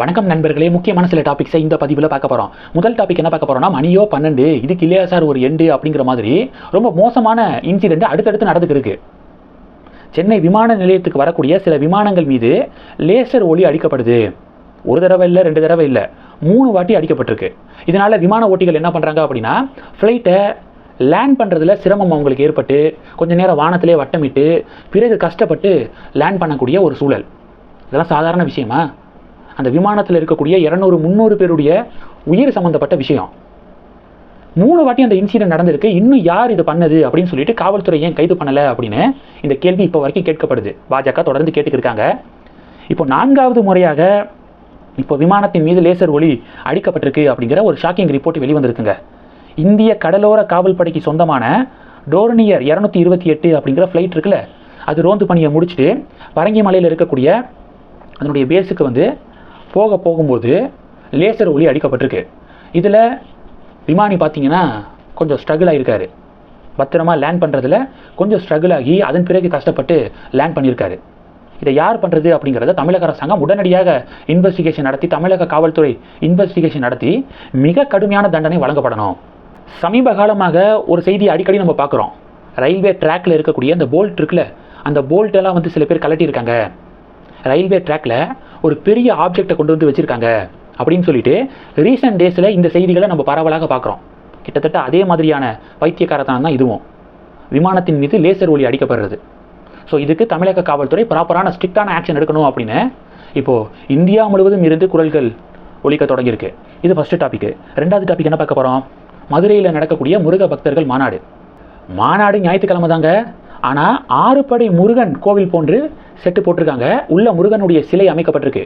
வணக்கம் நண்பர்களே முக்கியமான சில டாபிக்ஸை இந்த பதிவில் பார்க்க போகிறோம் முதல் டாபிக் என்ன பார்க்க போகிறோம்னா மணியோ பன்னெண்டு இதுக்கு இல்லையா சார் ஒரு எண்டு அப்படிங்கிற மாதிரி ரொம்ப மோசமான இன்சிடென்ட் அடுத்தடுத்து நடந்துக்கிருக்கு சென்னை விமான நிலையத்துக்கு வரக்கூடிய சில விமானங்கள் மீது லேசர் ஒளி அடிக்கப்படுது. ஒரு தடவை இல்லை ரெண்டு தடவை இல்லை மூணு வாட்டி அடிக்கப்பட்டிருக்கு. இதனால் விமான ஓட்டிகள் என்ன பண்ணுறாங்க அப்படின்னா ஃப்ளைட்டை லேண்ட் பண்ணுறதுல சிரமம் அவங்களுக்கு ஏற்பட்டு கொஞ்சம் நேரம் வானத்திலே வட்டமிட்டு பிறகு கஷ்டப்பட்டு லேண்ட் பண்ணக்கூடிய ஒரு சூழல். இதெல்லாம் சாதாரண விஷயமா? அந்த விமானத்தில் இருக்கக்கூடிய இரநூறு முந்நூறு பேருடைய உயிர் சம்மந்தப்பட்ட விஷயம். மூணு வாட்டி அந்த இன்சிடென்ட் நடந்திருக்கு. இன்னும் யார் இது பண்ணது அப்படின்னு சொல்லிட்டு காவல்துறை ஏன் கைது பண்ணலை அப்படின்னு இந்த கேள்வி இப்போ வரைக்கும் கேட்கப்படுது. பாஜக தொடர்ந்து கேட்டுக்கிருக்காங்க இப்போ நான்காவது முறையாக இப்போ விமானத்தின் மீது லேசர் ஒளி அடிக்கப்பட்டிருக்கு அப்படிங்கிற ஒரு ஷாக்கிங் ரிப்போர்ட் வெளிவந்திருக்குங்க இந்திய கடலோர காவல் படைக்கு சொந்தமான டோர்னியர் இரநூத்தி இருபத்தி எட்டு அப்படிங்கிற ஃப்ளைட் இருக்குல்ல அது ரோந்து பணியை முடிச்சுட்டு பரங்கிமலையில் இருக்கக்கூடிய அதனுடைய பேஸுக்கு வந்து போக போகும்போது லேசர் ஒளி அடிக்கப்பட்டிருக்கு. இதில் விமானி பார்த்தீங்கன்னா கொஞ்சம் ஸ்ட்ரகிள் ஆகியிருக்காரு பத்திரமா லேண்ட் பண்ணுறதுல கொஞ்சம் ஸ்ட்ரகிள் ஆகி அதன் பிறகு கஷ்டப்பட்டு லேண்ட் பண்ணியிருக்காரு. இதை யார் பண்ணுறது அப்படிங்கிறத தமிழக அரசாங்கம் உடனடியாக இன்வெஸ்டிகேஷன் நடத்தி தமிழக காவல்துறை இன்வெஸ்டிகேஷன் நடத்தி மிக கடுமையான தண்டனை வழங்கப்படணும். சமீப காலமாக ஒரு செய்தி அடிக்கடி நம்ம பார்க்குறோம். ரயில்வே ட்ராக்ல இருக்கக்கூடிய அந்த போல்ட் இருக்குல்ல அந்த போல்ட்டெல்லாம் வந்து சில பேர் கலட்டியிருக்காங்க ரயில்வே ட்ராக்ல ஒரு பெரிய ஆப்ஜெக்டை கொண்டு வந்து வச்சுருக்காங்க அப்படின்னு சொல்லிட்டு ரீசெண்ட் டேஸில் இந்த செய்திகளை நம்ம பரவலாக பார்க்குறோம். கிட்டத்தட்ட அதே மாதிரியான பைத்தியக்காரத்தனம் தான் இதுவும். விமானத்தின் மீது லேசர் ஒளி அடிக்கப்படுறது. ஸோ இதுக்கு தமிழக காவல்துறை ப்ராப்பரான ஸ்ட்ரிக்டான ஆக்ஷன் எடுக்கணும் அப்படின்னு இப்போது இந்தியா முழுவதும் இருந்து குரல்கள் ஒழிக்க தொடங்கியிருக்கு. இது ஃபஸ்ட்டு டாபிக் ரெண்டாவது டாபிக் என்ன பார்க்க போகிறோம் மதுரையில் நடக்கக்கூடிய முருக பக்தர்கள் மாநாடு. மாநாடு ஞாயிற்றுக்கிழமை தாங்க ஆனால் ஆறுபடை முருகன் கோவில் போன்று செட்டு போட்டிருக்காங்க. உள்ள முருகனுடைய சிலை அமைக்கப்பட்டிருக்கு.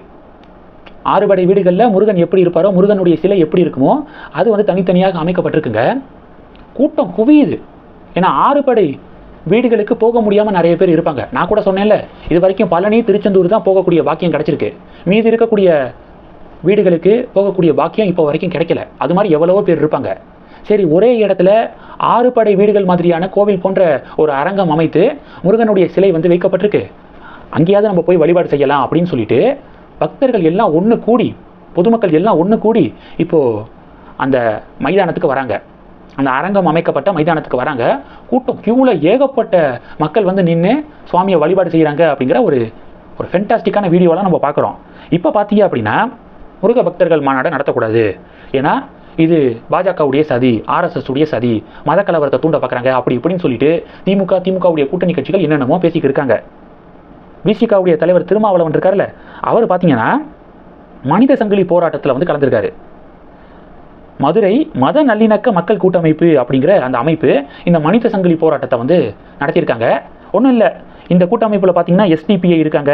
ஆறுபடை வீடுகளில் முருகன் எப்படி இருப்பாரோ முருகனுடைய சிலை எப்படி இருக்குமோ அது வந்து தனித்தனியாக அமைக்கப்பட்டிருக்குங்க. கூட்டம் குவியுது. ஏன்னா ஆறுபடை வீடுகளுக்கு போக முடியாமல் நிறைய பேர் இருப்பாங்க. நான் கூட சொன்னேன்ல இது வரைக்கும் பழனி திருச்செந்தூர் தான் போகக்கூடிய வாக்கியம் கிடச்சிருக்கு. மீதி இருக்கக்கூடிய வீடுகளுக்கு போகக்கூடிய வாக்கியம் இப்போ வரைக்கும் கிடைக்கல. அது மாதிரி எவ்வளவோ பேர் இருப்பாங்க. சரி ஒரே இடத்துல ஆறு படை வீடுகள் மாதிரியான கோவில் போன்ற ஒரு அரங்கம் அமைத்து முருகனுடைய சிலை வந்து வைக்கப்பட்டிருக்கு. அங்கேயாவது நம்ம போய் வழிபாடு செய்யலாம் அப்படின்னு சொல்லிட்டு பக்தர்கள் எல்லாம் ஒன்று கூடி பொதுமக்கள் எல்லாம் ஒன்று கூடி இப்போது அந்த மைதானத்துக்கு வராங்க. அந்த அரங்கம் அமைக்கப்பட்ட மைதானத்துக்கு வராங்க. கூட்டம் கியூவில் ஏகப்பட்ட மக்கள் வந்து நின்று சுவாமியை வழிபாடு செய்கிறாங்க அப்படிங்கிற ஒரு ஒரு ஃபென்டாஸ்டிக்கான வீடியோலாம் நம்ம பார்க்குறோம். இப்போ பார்த்தீங்க அப்படின்னா முருக பக்தர்கள் மாநாடை நடத்தக்கூடாது. ஏன்னா இது பாஜகவுடைய சதி ஆர்எஸ்எஸ் உடைய சதி மத கலவரத்தை தூண்ட பார்க்குறாங்க அப்படி இப்படின்னு சொல்லிட்டு திமுக திமுகவுடைய கூட்டணி கட்சிகள் என்னென்னமோ பேசிக்கிட்டு இருக்காங்க. விசிகாவுடைய தலைவர் திருமாவளவன் இருக்கார்ல அவர் பார்த்தீங்கன்னா மனித சங்கிலி போராட்டத்தில் வந்து கலந்துருக்காரு. மதுரை மத நல்லிணக்க மக்கள் கூட்டமைப்பு அப்படிங்கிற அந்த அமைப்பு இந்த மனித சங்கிலி போராட்டத்தை வந்து நடத்தியிருக்காங்க. ஒன்றும் இல்லை இந்த கூட்டமைப்பில் பார்த்தீங்கன்னா எஸ்டிபிஐ இருக்காங்க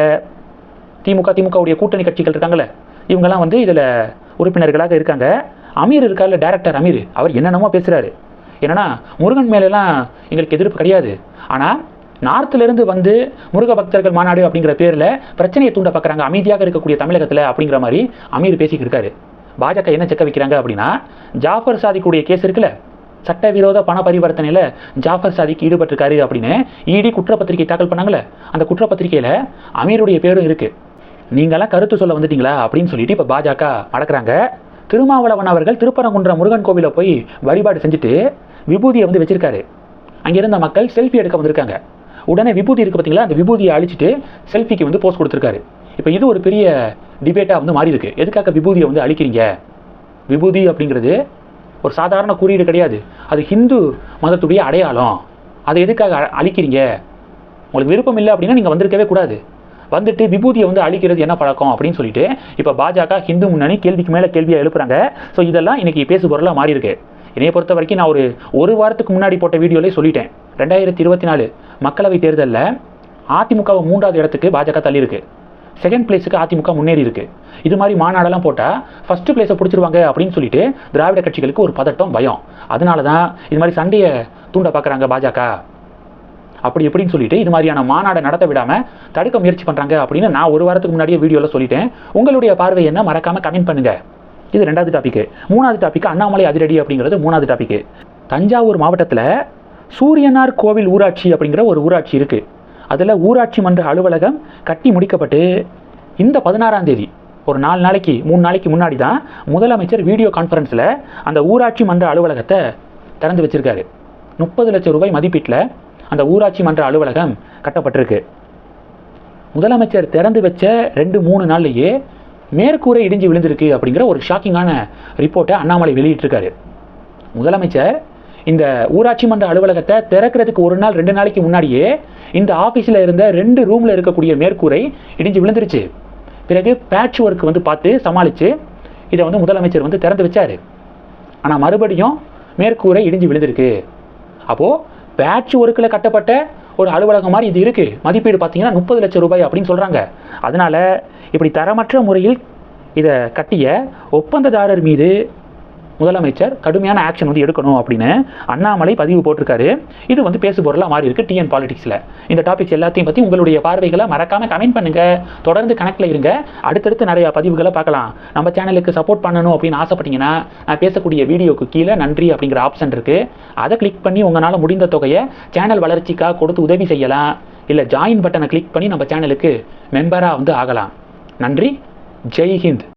திமுக திமுகவுடைய கூட்டணி கட்சிகள் இருக்காங்கல்ல இவங்கெல்லாம் வந்து இதில் உறுப்பினர்களாக இருக்காங்க. அமீர் இருக்கார்ல டேரக்டர் அமீர்? அவர் என்னென்னமோ பேசுகிறாரு என்னன்னா முருகன் மேலெல்லாம் எங்களுக்கு எதிர்ப்பு கிடையாது. ஆனால் நார்த்திலிருந்து வந்து முருக பக்தர்கள் மாநாடு அப்படிங்கிற பேரில் பிரச்சனையை தூண்ட பார்க்குறாங்க. அமைதியாக இருக்கக்கூடிய தமிழகத்தில் அப்படிங்கிற மாதிரி அமீர் பேசிக்கிட்டு இருக்காரு. பாஜக என்ன செக்க வைக்கிறாங்க அப்படின்னா ஜாஃபர் சாதிக்குடைய கேஸ் இருக்குல்ல சட்டவிரோத பண பரிவர்த்தனையில் ஜாஃபர் சாதிக்கு ஈடுபட்டிருக்காரு அப்படின்னு இடி குற்றப்பத்திரிகை தாக்கல் பண்ணாங்களே அந்த குற்றப்பத்திரிகையில் அமீருடைய பேரும் இருக்குது நீங்களாம் கருத்து சொல்ல வந்துட்டீங்களா அப்படின்னு சொல்லிட்டு இப்போ பாஜக மடக்குறாங்க திருமாவளவன் அவர்கள் திருப்பரங்குன்ற முருகன் கோவிலில் போய் வழிபாடு செஞ்சுட்டு விபூதியை வந்து வச்சிருக்காரு. அங்கே இருந்த மக்கள் செல்ஃபி எடுக்க வந்திருக்காங்க. உடனே விபூதி இருக்கு பார்த்தீங்களா அந்த விபூதியை அழிச்சிட்டு செல்ஃபிக்கு வந்து போஸ்ட் கொடுத்துருக்காரு. இப்போ இது ஒரு பெரிய டிபேட்டாக வந்து மாறி இருக்கு எதுக்காக விபூதியை வந்து அழிக்கிறீங்க? விபூதி அப்படிங்கிறது ஒரு சாதாரண குறியீடு கிடையாது. அது ஹிந்து மதத்துடைய அடையாளம். அதை எதுக்காக அ- அழிக்கிறீங்க? உங்களுக்கு விருப்பம் இல்லை அப்படின்னா நீங்கள் வந்திருக்கவே கூடாது. வந்துட்டு விபூதியை வந்து அழிக்கிறது என்ன பழக்கம் அப்படின்னு சொல்லிட்டு இப்போ பாஜக ஹிந்து முன்னணி கேள்விக்கு மேலே கேள்வியை எழுப்புறாங்க. ஸோ இதெல்லாம் இன்றைக்கி பேசு பொருளாக மாறி இருக்கு என்னைய பொறுத்த வரைக்கும் நான் ஒரு ஒரு வாரத்துக்கு முன்னாடி போட்ட வீடியோலே சொல்லிட்டேன். ரெண்டாயிரத்தி இருபத்தி நாலு மக்களவை தேர்தலில் அதிமுகவை மூன்றாவது இடத்துக்கு பாஜக தள்ளியிருக்கு. செகண்ட் பிளேஸுக்கு அதிமுக முன்னேறி இருக்கு. இது மாதிரி மாநாடெல்லாம் போட்டால் ஃபர்ஸ்ட் பிளேஸை பிடிச்சிருவாங்க அப்படின்னு சொல்லிட்டு திராவிட கட்சிகளுக்கு ஒரு பதட்டம் பயம். அதனால தான் இது மாதிரி சண்டையை தூண்ட பார்க்குறாங்க பாஜக. அப்படி எப்படின்னு சொல்லிட்டு இது மாதிரியான மாநாடை நடத்த விடாமல் தடுக்க முயற்சி பண்ணுறாங்க அப்படின்னு நான் ஒரு வாரத்துக்கு முன்னாடியே வீடியோவில் சொல்லிட்டேன். உங்களுடைய பார்வை என்ன? மறக்காமல் கமெண்ட் பண்ணுங்கள் இது ரெண்டாவது டாபிக் மூணாவது டாபிக் அண்ணாமலை அதிரடி அப்படிங்கிறது மூணாவது டாபிக் தஞ்சாவூர் மாவட்டத்தில் சூரியனார் கோவில் ஊராட்சி அப்படிங்கிற ஒரு ஊராட்சி இருக்குது அதில் ஊராட்சி மன்ற அலுவலகம் கட்டி முடிக்கப்பட்டு இந்த பதினாறாம் தேதி ஒரு நாலு நாளைக்கு மூணு நாளைக்கு முன்னாடி தான் முதலமைச்சர் வீடியோ கான்ஃபரன்ஸில் அந்த ஊராட்சி மன்ற அலுவலகத்தை திறந்து வச்சிருக்காரு. முப்பது லட்சம் ரூபாய் மதிப்பீட்டில் அந்த ஊராட்சி மன்ற அலுவலகம் கட்டப்பட்டிருக்கு. முதலமைச்சர் திறந்து வச்ச ரெண்டு மூணு நாள்லேயே மேற்கூரை இடிஞ்சு விழுந்திருக்கு அப்படிங்கிற ஒரு ஷாக்கிங்கான ரிப்போர்ட்டை அண்ணாமலை வெளியிட்டிருக்காரு. முதலமைச்சர் இந்த ஊராட்சி மன்ற அலுவலகத்தை திறக்கிறதுக்கு ஒரு நாள் ரெண்டு நாளைக்கு முன்னாடியே இந்த ஆஃபீஸில் இருந்த ரெண்டு ரூமில் இருக்கக்கூடிய மேற்கூரை இடிஞ்சு விழுந்துருச்சு. பிறகு பேட்ச் ஒர்க் வந்து பார்த்து சமாளித்து இதை வந்து முதலமைச்சர் வந்து திறந்து வச்சார். ஆனால் மறுபடியும் மேற்கூரை இடிஞ்சு விழுந்திருக்கு. அப்போது பேட்ச் ஒர்க்கில் கட்டப்பட்ட ஒரு அலுவலகம் மாதிரி இது இருக்குது மதிப்பீடு பார்த்தீங்கன்னா முப்பது லட்சம் ரூபாய் அப்படின்னு சொல்கிறாங்க அதனால் இப்படி தரமற்ற முறையில் இதை கட்டிய ஒப்பந்ததாரர் மீது முதலமைச்சர் கடுமையான ஆக்ஷன் வந்து எடுக்கணும் அப்படின்னு அண்ணாமலை பதிவு போட்டிருக்காரு. இது வந்து பேசு பொருளாக மாறி இருக்கு டிஎன் பாலிடிக்ஸில் இந்த டாபிக்ஸ் எல்லாத்தையும் பற்றி உங்களுடைய பார்வைகளை மறக்காம கமெண்ட் பண்ணுங்க. தொடர்ந்து கணக்கில் இருங்க. அடுத்தடுத்து நிறைய பதிவுகளை பார்க்கலாம். நம்ம சேனலுக்கு சப்போர்ட் பண்ணணும் அப்படின்னு ஆசைப்பட்டீங்கன்னா நான் பேசக்கூடிய வீடியோக்கு கீழே நன்றி அப்படிங்கிற ஆப்ஷன் இருக்கு. அதை கிளிக் பண்ணி உங்களால் முடிந்த தொகையை சேனல் வளர்ச்சிக்காக கொடுத்து உதவி செய்யலாம். இல்லை ஜாயின் பட்டனை கிளிக் பண்ணி நம்ம சேனலுக்கு மெம்பராக வந்து ஆகலாம். நன்றி. ஜெய் ஹிந்த்.